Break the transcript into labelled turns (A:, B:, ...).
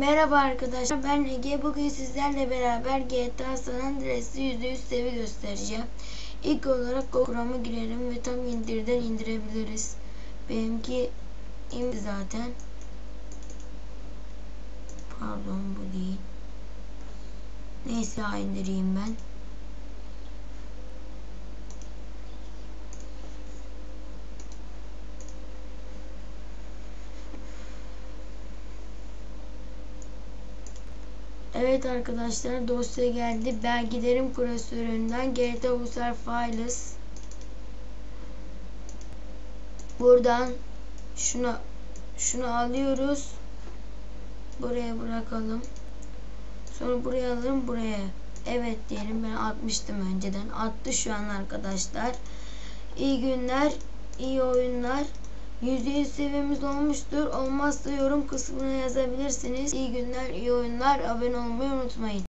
A: Merhaba arkadaşlar ben Ege bugün sizlerle beraber GTA San Andreas'ı %100 sevi göstereceğim. İlk olarak Chrome'a girelim ve tam indirden indirebiliriz. Benimki indi zaten. Pardon bu değil. Neyse indireyim ben. Evet arkadaşlar dosya geldi. Belgelerim klasöründen GTA User Files. Buradan şunu şunu alıyoruz. Buraya bırakalım. Sonra buraya alırım buraya. Evet diyelim ben atmıştım önceden. Attı şu an arkadaşlar. İyi günler, iyi oyunlar. %100 seviyemiz olmuştur. Olmazsa yorum kısmına yazabilirsiniz. İyi günler, iyi oyunlar. Abone olmayı unutmayın.